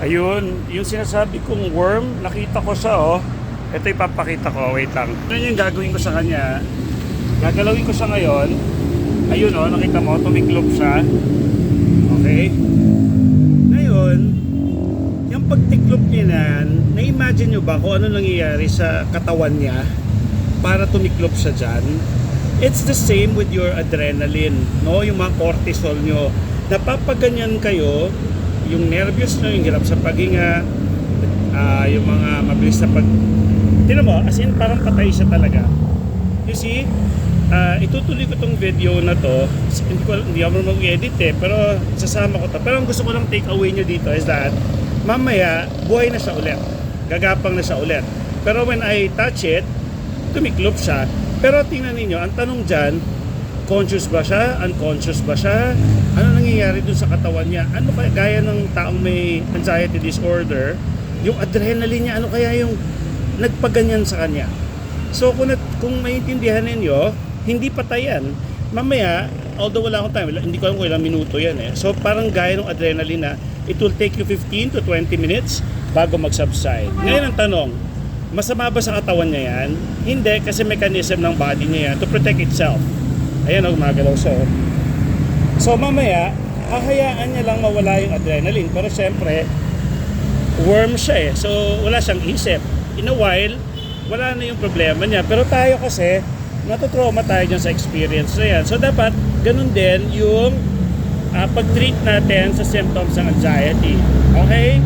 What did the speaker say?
Ayun, yung sinasabi kong worm, nakita ko siya oh. Ito ipapakita ko, wait lang. Ano yung gagawin ko sa kanya? Gagalawin ko siya ngayon. Ayun oh, nakita mo, tumiklop siya. Okay? Ngayon, yung pagtiklop niya nan, na-imagine nyo ba kung ano nangyayari sa katawan niya para tumiklop siya dyan? It's the same with your adrenaline, no? Yung mga cortisol nyo. Napapaganyan kayo, yung nervous nyo, yung hirap sa paghinga, ah, yung mga mabilis na pag... Tinan mo, as in parang patay siya talaga. You see, ah, itutuloy ko tong video na to. Hindi ko hindi ako mag-edit eh, pero sasama ko to. Pero ang gusto ko lang take away nyo dito is that mamaya buhay na siya ulit. Gagapang na siya ulit. Pero when I touch it, tumiklop siya. Pero tingnan ninyo, ang tanong dyan, conscious ba siya? Unconscious ba siya? Ano nangyayari dun sa katawan niya? Ano kaya gaya ng taong may anxiety disorder? Yung adrenaline niya, ano kaya yung nagpaganyan sa kanya? So kung, nat- kung maintindihan ninyo, hindi patay yan. Mamaya, although wala akong time, hindi ko alam kung ilang minuto yan eh. So parang gaya ng adrenaline na it will take you 15 to 20 minutes bago mag-subside. Ngayon ang tanong, masama ba sa katawan niya yan? Hindi, kasi mechanism ng body niya yan to protect itself. Ayan o, gumagalaw siya oh. So mamaya, hahayaan niya lang mawala yung adrenaline. Pero syempre, worm siya eh. So wala siyang isip. In a while, wala na yung problema niya. Pero tayo kasi, natutrauma tayo dyan sa experience na yan. So dapat, ganun din yung ah, pag-treat natin sa symptoms ng anxiety. Okay?